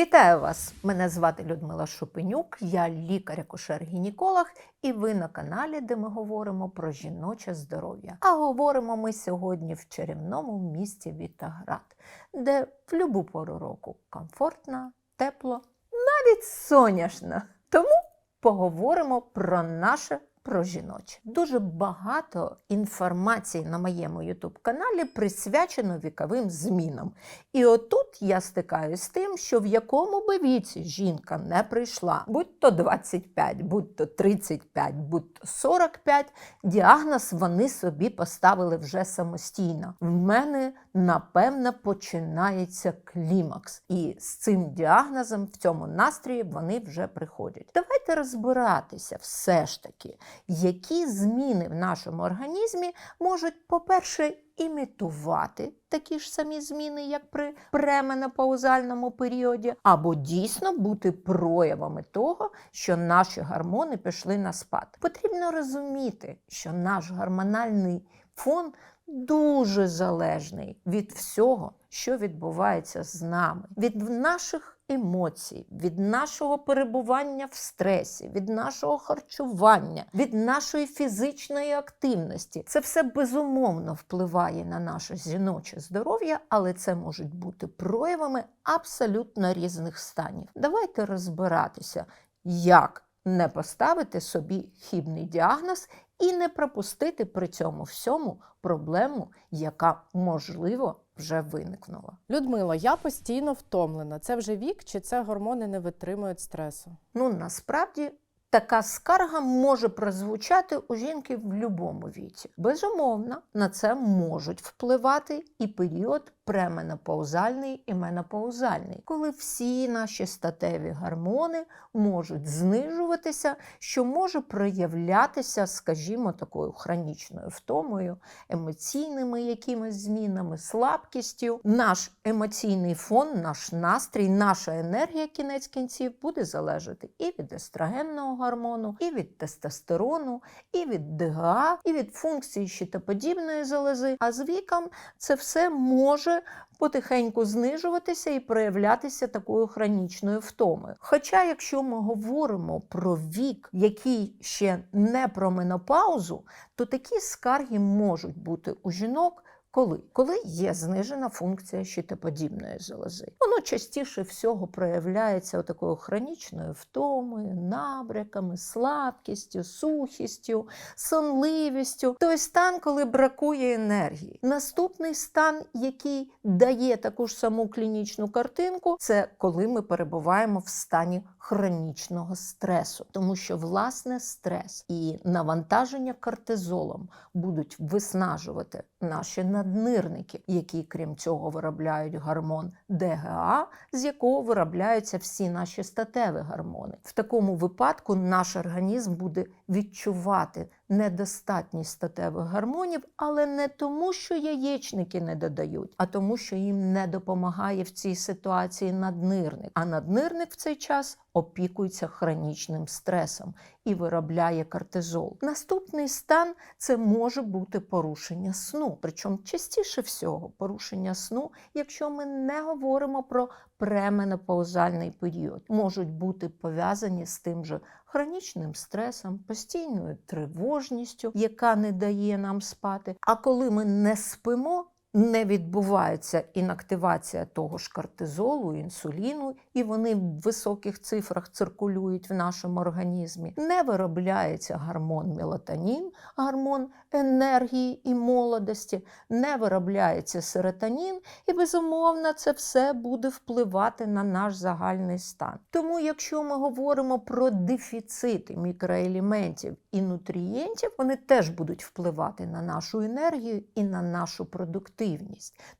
Вітаю вас! Мене звати Людмила Шупенюк, я лікар-акушер-гінеколог, і ви на каналі, де ми говоримо про жіноче здоров'я. А говоримо ми сьогодні в чарівному місті Вітаград, де в любу пору року комфортно, тепло, навіть сонячно. Тому поговоримо про наше. Про жіноче. Дуже багато інформації на моєму YouTube каналі присвячено віковим змінам. І отут я стикаюсь з тим, що в якому би віці жінка не прийшла, будь то 25, будь то 35, будь то 45, діагноз вони собі поставили вже самостійно. В мене, напевно, починається клімакс. І з цим діагнозом в цьому настрої вони вже приходять. Давайте розбиратися все ж таки, які зміни в нашому організмі можуть, по-перше, імітувати такі ж самі зміни, як при пременопаузальному періоді, або дійсно бути проявами того, що наші гормони пішли на спад. Потрібно розуміти, що наш гормональний фон дуже залежний від всього, що відбувається з нами, від наших емоцій, від нашого перебування в стресі, від нашого харчування, від нашої фізичної активності. Це все безумовно впливає на наше жіноче здоров'я, але це можуть бути проявами абсолютно різних станів. Давайте розбиратися, як не поставити собі хібний діагноз і не пропустити при цьому всьому проблему, яка можливо вже виникнула. Людмила, я постійно втомлена. Це вже вік, чи це гормони не витримують стресу? Ну насправді. Така скарга може прозвучати у жінки в будь-якому віці. Безумовно, на це можуть впливати і період пременопаузальний і менопаузальний, коли всі наші статеві гормони можуть знижуватися, що може проявлятися, скажімо, такою хронічною втомою, емоційними якимись змінами, слабкістю. Наш емоційний фон, наш настрій, наша енергія кінець кінців буде залежати і від естрогенного гормону, і від тестостерону, і від ДГА, і від функції щитоподібної залози. А з віком це все може потихеньку знижуватися і проявлятися такою хронічною втомою. Хоча, якщо ми говоримо про вік, який ще не про менопаузу, то такі скарги можуть бути у жінок. Коли? Коли є знижена функція щитоподібної залози. Воно частіше всього проявляється такою хронічною втомою, набряками, слабкістю, сухістю, сонливістю. Той стан, коли бракує енергії. Наступний стан, який дає таку ж саму клінічну картинку, це коли ми перебуваємо в стані хронічного стресу, тому що власне стрес і навантаження кортизолом будуть виснажувати наші наднирники, які, крім цього, виробляють гормон ДГА, з якого виробляються всі наші статеві гормони. В такому випадку наш організм буде відчувати недостатність статевих гормонів, але не тому, що яєчники не додають, а тому, що їм не допомагає в цій ситуації наднирник. А наднирник в цей час опікується хронічним стресом і виробляє кортизол. Наступний стан це може бути порушення сну. Причому частіше всього порушення сну, якщо ми не говоримо про пременопаузальний період, можуть бути пов'язані з тим же хронічним стресом, постійною тривожністю, яка не дає нам спати. А коли ми не спимо, не відбувається інактивація того ж кортизолу, інсуліну, і вони в високих цифрах циркулюють в нашому організмі. Не виробляється гормон мелатонін, гормон енергії і молодості, не виробляється серотонін, і безумовно це все буде впливати на наш загальний стан. Тому, якщо ми говоримо про дефіцити мікроелементів і нутрієнтів, вони теж будуть впливати на нашу енергію і на нашу продуктивність.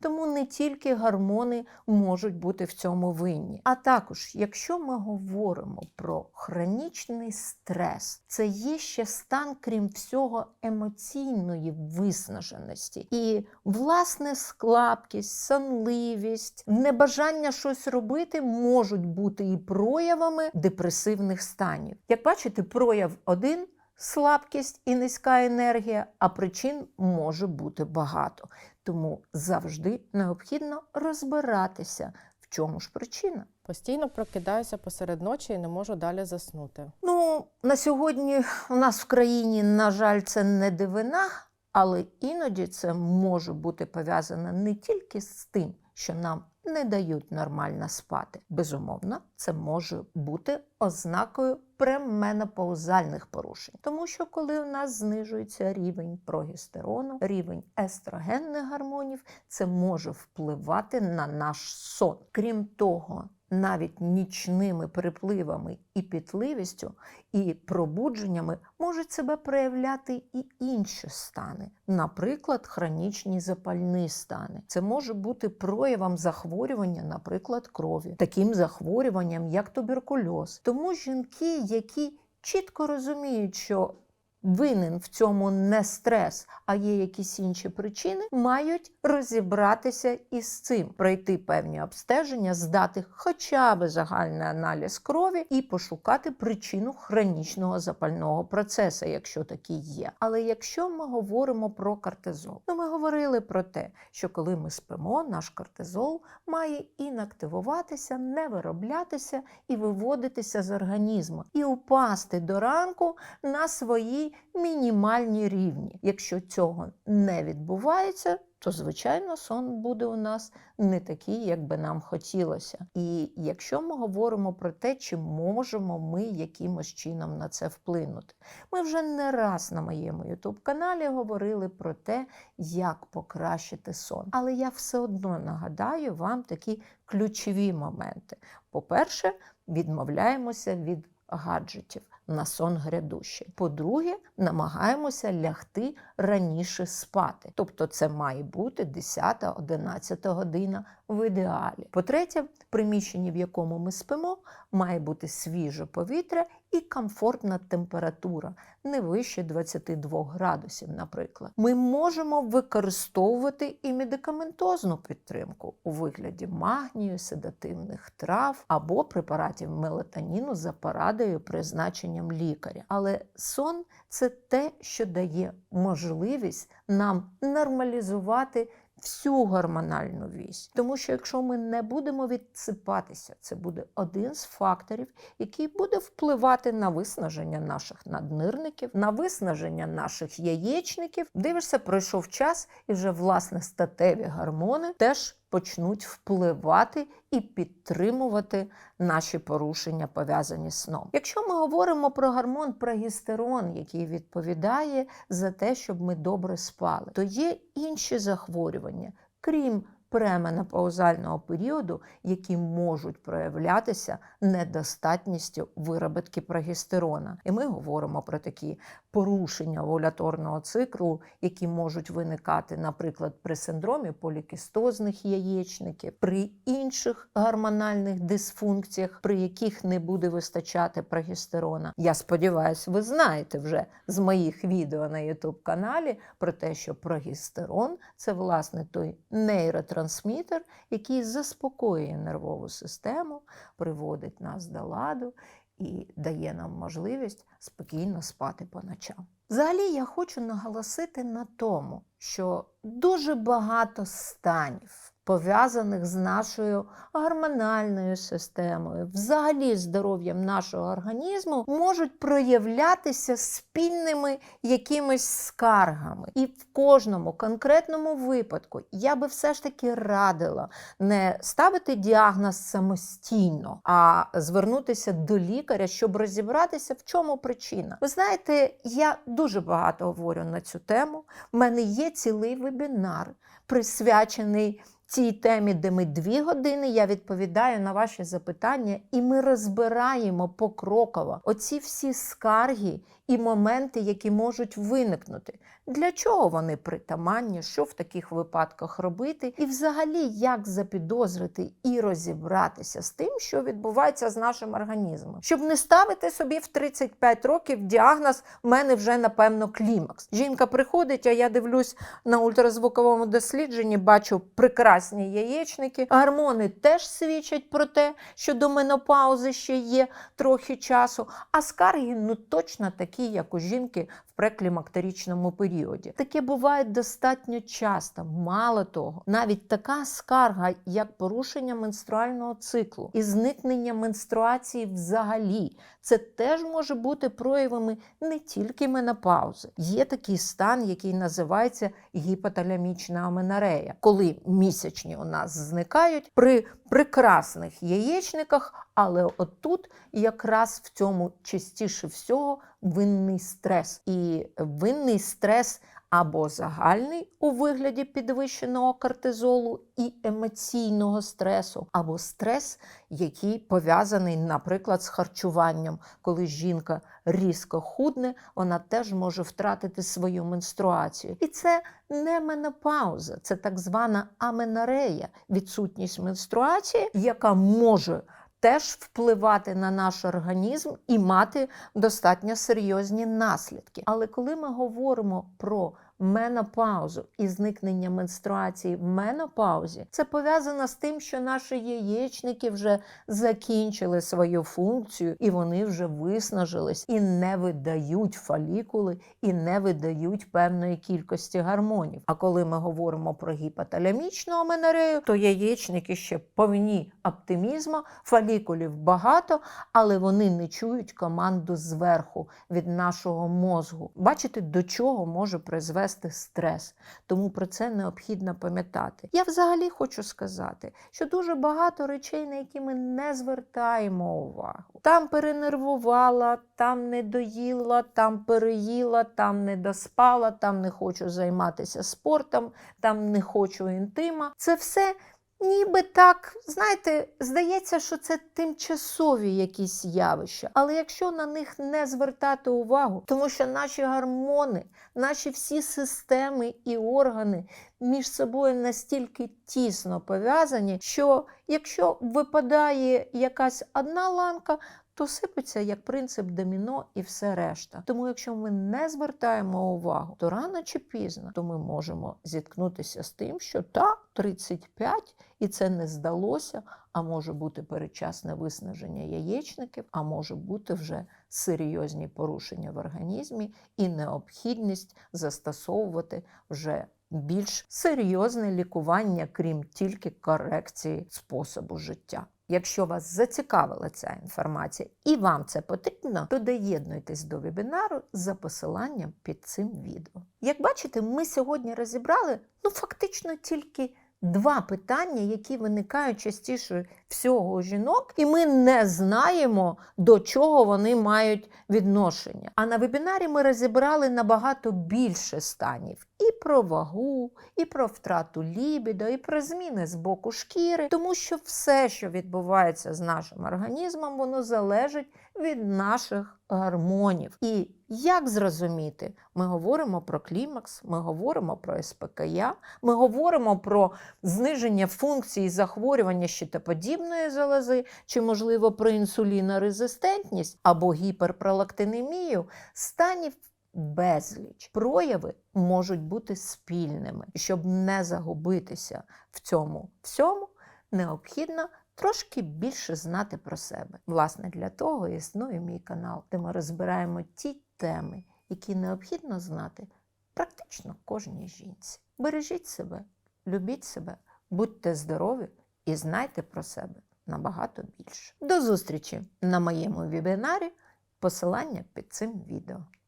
Тому не тільки гормони можуть бути в цьому винні. А також, якщо ми говоримо про хронічний стрес, це є ще стан, крім всього, емоційної виснаженості. І власне слабкість, сонливість, небажання щось робити можуть бути і проявами депресивних станів. Як бачите, прояв один слабкість і низька енергія, а причин може бути багато. Тому завжди необхідно розбиратися, в чому ж причина? Постійно прокидаюся посеред ночі і не можу далі заснути. Ну, на сьогодні у нас в країні, на жаль, це не дивина, але іноді це може бути пов'язане не тільки з тим, що нам не дають нормально спати. Безумовно, це може бути ознакою пременопаузальних порушень, тому що коли у нас знижується рівень прогестерону, рівень естрогенних гормонів, це може впливати на наш сон. Крім того, навіть нічними припливами і пітливістю, і пробудженнями можуть себе проявляти і інші стани, наприклад, хронічні запальні стани. Це може бути проявом захворювання, наприклад, крові, таким захворюванням, як туберкульоз. Тому жінки, які чітко розуміють, що Винен в цьому не стрес, а є якісь інші причини, мають розібратися із цим, пройти певні обстеження, здати хоча б загальний аналіз крові і пошукати причину хронічного запального процесу, якщо такий є. Але якщо ми говоримо про кортизол, то ми говорили про те, що коли ми спимо, наш кортизол має інактивуватися, не вироблятися і виводитися з організму, і упасти до ранку на свої мінімальні рівні. Якщо цього не відбувається, то звичайно сон буде у нас не такий, як би нам хотілося. І якщо ми говоримо про те, чи можемо ми якимось чином на це вплинути, ми вже не раз на моєму ютуб-каналі говорили про те, як покращити сон. Але я все одно нагадаю вам такі ключові моменти. По-перше, відмовляємося від гаджетів на сон грядущий. По-друге, намагаємося лягти раніше спати. Тобто це має бути 10-11 година в ідеалі. По-третє, в приміщенні, в якому ми спимо, має бути свіже повітря і комфортна температура, не вище 22 градусів, наприклад. Ми можемо використовувати і медикаментозну підтримку у вигляді магнію, седативних трав або препаратів мелатоніну за порадою призначенням лікаря. Але сон це те, що дає можливість нам нормалізувати всю гормональну вісь. Тому що якщо ми не будемо відсипатися, це буде один з факторів, який буде впливати на виснаження наших наднирників, на виснаження наших яєчників. Дивишся, пройшов час, і вже власне статеві гормони теж почнуть впливати і підтримувати наші порушення, пов'язані з сном. Якщо ми говоримо про гормон прогестерон, який відповідає за те, щоб ми добре спали, то є інші захворювання, крім пременопаузального періоду, які можуть проявлятися недостатністю вироботки прогестерона. І ми говоримо про такі порушення овуляторного циклу, які можуть виникати, наприклад, при синдромі полікістозних яєчників, при інших гормональних дисфункціях, при яких не буде вистачати прогестерона. Я сподіваюся, ви знаєте вже з моїх відео на youtube каналі про те, що прогестерон це власне той нейротрансмітер, який заспокоює нервову систему, приводить нас до ладу і дає нам можливість спокійно спати по ночам. Взагалі, я хочу наголосити на тому, що дуже багато станів. Пов'язаних з нашою гормональною системою, взагалі здоров'ям нашого організму, можуть проявлятися спільними якимись скаргами. І в кожному конкретному випадку я би все ж таки радила не ставити діагноз самостійно, а звернутися до лікаря, щоб розібратися, в чому причина. Ви знаєте, я дуже багато говорю на цю тему. У мене є цілий вебінар, присвячений цій темі, де ми дві години я відповідаю на ваші запитання, і ми розбираємо покроково оці всі скарги і моменти, які можуть виникнути. Для чого вони притаманні, що в таких випадках робити, і взагалі як запідозрити і розібратися з тим, що відбувається з нашим організмом, щоб не ставити собі в 35 років діагноз в мене вже напевно клімакс. Жінка приходить, а я дивлюсь на ультразвуковому дослідженні, бачу прекрасні яєчники. Гормони теж свідчать про те, що до менопаузи ще є трохи часу. А скарги ну точно такі, як у жінки в преклімактеричному періоді. Таке буває достатньо часто. Мало того, навіть така скарга, як порушення менструального циклу і зникнення менструації взагалі, це теж може бути проявами не тільки менопаузи. Є такий стан, який називається гіпоталямічна аменорея, коли місячні у нас зникають при прекрасних яєчниках, але отут якраз в цьому частіше всього винний стрес. І винний стрес або загальний у вигляді підвищеного кортизолу і емоційного стресу, або стрес, який пов'язаний, наприклад, з харчуванням. Коли жінка різко худне, вона теж може втратити свою менструацію. І це не менопауза, це так звана аменорея, відсутність менструації, яка може теж впливати на наш організм і мати достатньо серйозні наслідки. Але коли ми говоримо про менопаузу і зникнення менструації в менопаузі, це пов'язано з тим, що наші яєчники вже закінчили свою функцію, і вони вже виснажились і не видають фолікули, і не видають певної кількості гормонів. А коли ми говоримо про гіпоталямічну аменорею, то яєчники ще повні оптимізму, фолікулів багато, але вони не чують команду зверху від нашого мозку. Бачите, до чого може призвести стрес. Тому про це необхідно пам'ятати. Я взагалі хочу сказати, що дуже багато речей, на які ми не звертаємо увагу. Там перенервувала, там не доїла, там переїла, там не доспала, там не хочу займатися спортом, там не хочу інтима. Це все Ніби так, знаєте, здається, що це тимчасові якісь явища. Але якщо на них не звертати увагу, тому що наші гормони, наші всі системи і органи між собою настільки тісно пов'язані, що якщо випадає якась одна ланка, то сипеться як принцип доміно і все решта. Тому, якщо ми не звертаємо увагу, то рано чи пізно то ми можемо зіткнутися з тим, що та 35, і це не здалося, а може бути передчасне виснаження яєчників, а може бути вже серйозні порушення в організмі і необхідність застосовувати вже більш серйозне лікування, крім тільки корекції способу життя. Якщо вас зацікавила ця інформація і вам це потрібно, то доєднуйтесь до вебінару за посиланням під цим відео. Як бачите, ми сьогодні розібрали ну фактично тільки два питання, які виникають частіше всього жінок, і ми не знаємо, до чого вони мають відношення. А на вебінарі ми розібрали набагато більше станів і про вагу, і про втрату лібідо, і про зміни з боку шкіри, тому що все, що відбувається з нашим організмом, воно залежить від наших гормонів. І як зрозуміти? Ми говоримо про клімакс, ми говоримо про СПКЯ, ми говоримо про зниження функції захворювання щитоподібної залози, чи, можливо, про інсулінорезистентність або гіперпролактинемію, станів безліч. Прояви можуть бути спільними. Щоб не загубитися в цьому всьому, необхідно трошки більше знати про себе. Власне, для того існує мій канал, де ми розбираємо ті теми, які необхідно знати практично кожній жінці. Бережіть себе, любіть себе, будьте здорові і знайте про себе набагато більше. До зустрічі на моєму вебінарі. Посилання під цим відео.